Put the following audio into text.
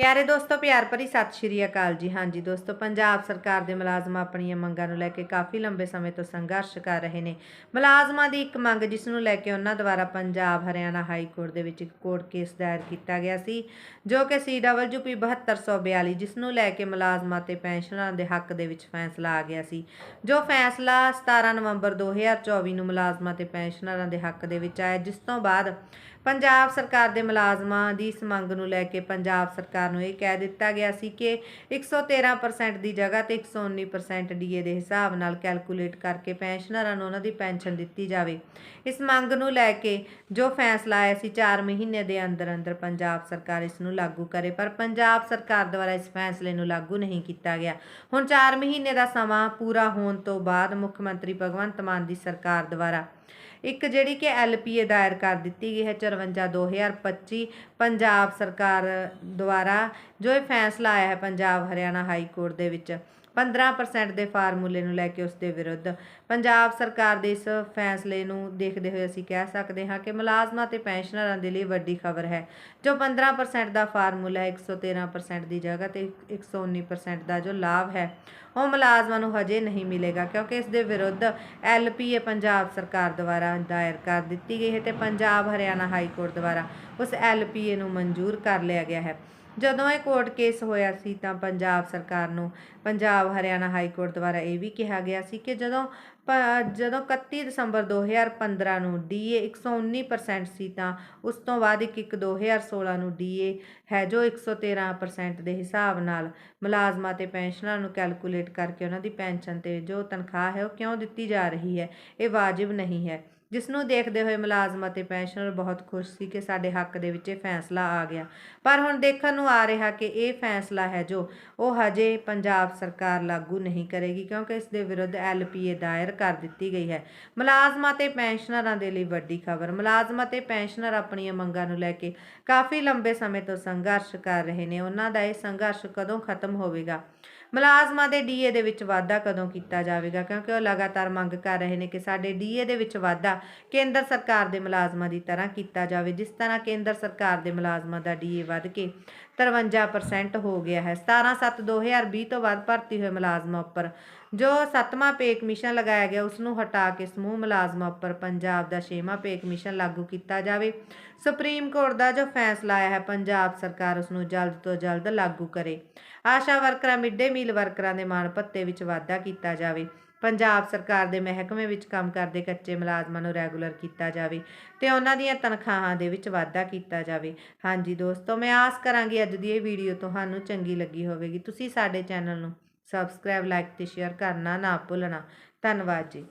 ਪਿਆਰੇ ਦੋਸਤੋ, ਪਿਆਰ ਭਰੀ ਸਤਿ ਸ਼੍ਰੀ ਅਕਾਲ ਜੀ। ਹਾਂਜੀ ਦੋਸਤੋ, ਪੰਜਾਬ ਸਰਕਾਰ ਦੇ ਮੁਲਾਜ਼ਮ ਆਪਣੀਆਂ ਮੰਗਾਂ ਨੂੰ ਲੈ ਕੇ ਕਾਫੀ ਲੰਬੇ ਸਮੇਂ ਤੋਂ ਸੰਘਰਸ਼ ਕਰ ਰਹੇ ਨੇ। ਮੁਲਾਜ਼ਮਾਂ ਦੀ ਇੱਕ ਮੰਗ, ਜਿਸ ਨੂੰ ਲੈ ਕੇ ਉਹਨਾਂ ਦੁਆਰਾ ਪੰਜਾਬ ਹਰਿਆਣਾ ਹਾਈ ਕੋਰਟ ਦੇ ਵਿੱਚ ਇੱਕ ਕੋਰਟ ਕੇਸ ਦਾਇਰ ਕੀਤਾ ਗਿਆ ਸੀ, ਜੋ ਕਿ CWP 7242 ਜਿਸ ਨੂੰ ਲੈ ਕੇ ਮੁਲਾਜ਼ਮਾਂ ਤੇ ਪੈਨਸ਼ਨਰਾਂ ਦੇ ਹੱਕ ਦੇ ਵਿੱਚ ਫੈਸਲਾ ਆ ਗਿਆ ਸੀ। ਜੋ ਫੈਸਲਾ 17 ਨਵੰਬਰ 2024 ਨੂੰ ਮੁਲਾਜ਼ਮਾਂ ਤੇ ਪੈਨਸ਼ਨਰਾਂ ਦੇ ਹੱਕ ਦੇ ਵਿੱਚ ਆਇਆ, ਜਿਸ ਤੋਂ ਬਾਅਦ ਪੰਜਾਬ ਸਰਕਾਰ ਦੇ ਮੁਲਾਜ਼ਮਾਂ ਦੀ ਇਸ ਮੰਗ ਨੂੰ ਲੈ ਕੇ ਪੰਜਾਬ ਸਰਕਾਰ ਨੂੰ ਇਹ ਕਹਿ ਦਿੱਤਾ ਗਿਆ ਸੀ ਕਿ 113% ਦੀ ਜਗ੍ਹਾ ਤੇ 119% ਡੀਏ ਦੇ ਹਿਸਾਬ ਨਾਲ ਕੈਲਕੂਲੇਟ ਕਰਕੇ ਪੈਨਸ਼ਨਰਾਂ ਨੂੰ ਉਹਨਾਂ ਦੀ ਪੈਨਸ਼ਨ ਦਿੱਤੀ ਜਾਵੇ। ਇਸ ਮੰਗ ਨੂੰ ਲੈ ਕੇ ਜੋ ਫੈਸਲਾ ਆਇਆ ਸੀ 4 ਮਹੀਨੇ ਦੇ ਅੰਦਰ ਅੰਦਰ ਪੰਜਾਬ ਸਰਕਾਰ ਇਸ ਨੂੰ ਲਾਗੂ ਕਰੇ, ਪਰ ਪੰਜਾਬ ਸਰਕਾਰ ਦੁਆਰਾ ਇਸ ਫੈਸਲੇ ਨੂੰ ਲਾਗੂ ਨਹੀਂ ਕੀਤਾ ਗਿਆ। ਹੁਣ 4 ਮਹੀਨੇ ਦਾ ਸਮਾਂ ਪੂਰਾ ਹੋਣ ਤੋਂ ਬਾਅਦ ਮੁੱਖ ਮੰਤਰੀ ਭਗਵੰਤ ਮਾਨ ਦੀ ਸਰਕਾਰ ਦੁਆਰਾ ਇੱਕ ਜਿਹੜੀ ਕਿ ਐਲਪੀਏ ਦਾਇਰ ਕਰ ਦਿੱਤੀ ਗਈ ਹੈ 54 2025 ਪੰਜਾਬ ਸਰਕਾਰ ਦੁਆਰਾ ਜੋ ਇਹ ਫੈਸਲਾ ਆਇਆ ਹੈ ਪੰਜਾਬ ਹਰਿਆਣਾ ਹਾਈ ਕੋਰਟ ਦੇ ਵਿੱਚ। 15% ਦੇ ਫਾਰਮੂਲੇ ਨੂੰ ਲੈ ਕੇ ਉਸ ਦੇ ਵਿਰੁੱਧ ਪੰਜਾਬ ਸਰਕਾਰ ਦੇ ਇਸ ਫੈਸਲੇ ਨੂੰ ਦੇਖਦੇ ਹੋਏ ਅਸੀਂ ਕਹਿ ਸਕਦੇ ਹਾਂ ਕਿ ਮੁਲਾਜ਼ਮਾਂ ਤੇ ਪੈਨਸ਼ਨਰਾਂ ਦੇ ਲਈ ਵੱਡੀ ਖਬਰ ਹੈ, ਜੋ 15% ਦਾ ਫਾਰਮੂਲਾ ਹੈ 113% ਦੀ ਜਗ੍ਹਾ ਤੇ 119% ਦਾ ਜੋ ਲਾਭ ਹੈ, ਉਹ ਮੁਲਾਜ਼ਮਾਂ ਨੂੰ ਹਜੇ ਨਹੀਂ ਮਿਲੇਗਾ ਕਿਉਂਕਿ ਇਸ ਦੇ ਵਿਰੁੱਧ ਐਲਪੀਏ ਪੰਜਾਬ ਸਰਕਾਰ ਦੁਆਰਾ ਦਾਇਰ ਕਰ ਦਿੱਤੀ ਗਈ ਹੈ ਤੇ ਪੰਜਾਬ ਹਰਿਆਣਾ ਹਾਈ ਕੋਰਟ ਦੁਆਰਾ ਉਸ ਐਲਪੀਏ ਨੂੰ ਮਨਜ਼ੂਰ ਕਰ ਲਿਆ ਗਿਆ ਹੈ। ਜਦੋਂ ਇਹ ਕੋਰਟ ਕੇਸ ਹੋਇਆ ਸੀ ਤਾਂ ਪੰਜਾਬ ਸਰਕਾਰ ਨੂੰ, ਪੰਜਾਬ ਹਰਿਆਣਾ ਹਾਈ ਕੋਰਟ ਦੁਆਰਾ ਇਹ ਵੀ ਕਿਹਾ ਗਿਆ ਸੀ ਕਿ ਜਦੋਂ ਪ- ਜਦੋਂ 31 ਦਸੰਬਰ 2015 ਨੂੰ ਡੀਏ 119% ਸੀ ਤਾਂ ਉਸ ਤੋਂ ਬਾਅਦ ਇੱਕ ਇੱਕ 2016 ਨੂੰ ਡੀਏ ਹੈ ਜੋ 113% ਦੇ ਹਿਸਾਬ ਨਾਲ ਮੁਲਾਜ਼ਮਾਂ ਤੇ ਪੈਨਸ਼ਨਰਾਂ ਨੂੰ ਕੈਲਕੂਲੇਟ ਕਰਕੇ ਉਹਨਾਂ ਦੀ ਪੈਨਸ਼ਨ ਤੇ ਜੋ ਤਨਖਾਹ ਹੈ ਉਹ ਕਿਉਂ ਦਿੱਤੀ ਜਾ ਰਹੀ ਹੈ, ਇਹ ਵਾਜਿਬ ਨਹੀਂ ਹੈ। ਜਿਸ ਨੂੰ ਦੇਖਦੇ ਹੋਏ ਮੁਲਾਜ਼ਮ ਅਤੇ ਪੈਨਸ਼ਨਰ ਬਹੁਤ ਖੁਸ਼ ਸੀ ਕਿ ਸਾਡੇ ਹੱਕ ਦੇ ਵਿੱਚ ਇਹ ਫੈਸਲਾ ਆ ਗਿਆ। ਪਰ ਹੁਣ ਦੇਖਣ ਨੂੰ ਆ ਰਿਹਾ ਕਿ ਇਹ ਫੈਸਲਾ ਹੈ ਜੋ ਉਹ ਹਜੇ ਪੰਜਾਬ ਸਰਕਾਰ ਲਾਗੂ ਨਹੀਂ ਕਰੇਗੀ ਕਿਉਂਕਿ ਇਸ ਦੇ ਵਿਰੁੱਧ ਐਲਪੀਏ ਦਾਇਰ ਕਰ ਦਿੱਤੀ ਗਈ ਹੈ। ਮੁਲਾਜ਼ਮਾਂ ਤੇ ਪੈਨਸ਼ਨਰਾਂ ਦੇ ਲਈ ਵੱਡੀ ਖਬਰ, ਮੁਲਾਜ਼ਮਾਂ ਤੇ ਪੈਨਸ਼ਨਰ ਆਪਣੀਆਂ ਮੰਗਾਂ ਨੂੰ ਲੈ ਕੇ ਕਾਫੀ ਲੰਬੇ ਸਮੇਂ ਤੋਂ ਸੰਘਰਸ਼ ਕਰ ਰਹੇ ਨੇ। ਉਹਨਾਂ ਦਾ ਇਹ ਸੰਘਰਸ਼ ਕਦੋਂ ਖਤਮ ਹੋਵੇਗਾ? ਮੁਲਾਜ਼ਮਾਂ ਦੇ ਡੀਏ ਦੇ ਵਿੱਚ ਵਾਧਾ ਕਦੋਂ ਕੀਤਾ ਜਾਵੇਗਾ? ਕਿਉਂਕਿ ਉਹ ਲਗਾਤਾਰ ਮੰਗ ਕਰ ਰਹੇ ਨੇ ਕਿ ਸਾਡੇ ਡੀਏ ਦੇ ਵਿੱਚ ਵਾਧਾ ਕੇਂਦਰ ਸਰਕਾਰ ਦੇ ਮੁਲਾਜ਼ਮਾਂ ਦੀ ਤਰ੍ਹਾਂ ਕੀਤਾ ਜਾਵੇ, ਜਿਸ ਤਰ੍ਹਾਂ ਕੇਂਦਰ ਸਰਕਾਰ ਦੇ ਮੁਲਾਜ਼ਮਾਂ ਦਾ ਡੀਏ ਵੱਧ ਕੇ 53% ਹੋ ਗਿਆ ਹੈ। 17/7/2020 ਤੋਂ ਬਾਅਦ ਭਰਤੀ ਹੋਏ ਮੁਲਾਜ਼ਮਾਂ ਉੱਪਰ ਜੋ ਸੱਤਵਾਂ ਪੇ ਕਮਿਸ਼ਨ ਲਗਾਇਆ ਗਿਆ, ਉਸ ਨੂੰ ਹਟਾ ਕੇ ਸਮੂਹ ਮੁਲਾਜ਼ਮਾਂ ਉੱਪਰ ਪੰਜਾਬ ਦਾ ਛੇਵਾਂ ਪੇ ਕਮਿਸ਼ਨ ਲਾਗੂ ਕੀਤਾ ਜਾਵੇ। ਸੁਪਰੀਮ ਕੋਰਟ ਦਾ ਜੋ ਫੈਸਲਾ ਆਇਆ ਹੈ, ਪੰਜਾਬ ਸਰਕਾਰ ਉਸ ਨੂੰ ਜਲਦ ਤੋਂ ਜਲਦ ਲਾਗੂ ਕਰੇ। ਆਸ਼ਾ ਵਰਕਰਾਂ ਮਿੱਡੇ ਮੀਲ ਵਰਕਰਾਂ ਦੇ ਮਾਣ ਭੱਤੇ ਵਿੱਚ ਵਾਧਾ ਕੀਤਾ ਜਾਵੇ। ਪੰਜਾਬ ਸਰਕਾਰ ਦੇ ਮਹਿਕਮੇ ਵਿੱਚ ਕੰਮ ਕਰਦੇ ਕੱਚੇ ਮੁਲਾਜ਼ਮਾਂ ਨੂੰ ਰੈਗੂਲਰ ਕੀਤਾ ਜਾਵੇ ਤੇ ਉਹਨਾਂ ਦੀਆਂ ਤਨਖਾਹਾਂ ਦੇ ਵਿੱਚ ਵਾਧਾ ਕੀਤਾ ਜਾਵੇ। ਹਾਂਜੀ ਦੋਸਤੋ, ਮੈਂ ਆਸ ਕਰਾਂਗੀ ਅੱਜ ਦੀ ਇਹ ਵੀਡੀਓ ਤੁਹਾਨੂੰ ਚੰਗੀ ਲੱਗੀ ਹੋਵੇਗੀ। ਤੁਸੀਂ ਸਾਡੇ ਚੈਨਲ ਨੂੰ ਸਬਸਕ੍ਰਾਈਬ, ਲਾਈਕ ਤੇ ਸ਼ੇਅਰ ਕਰਨਾ ਨਾ ਭੁੱਲਣਾ। ਧੰਨਵਾਦ ਜੀ।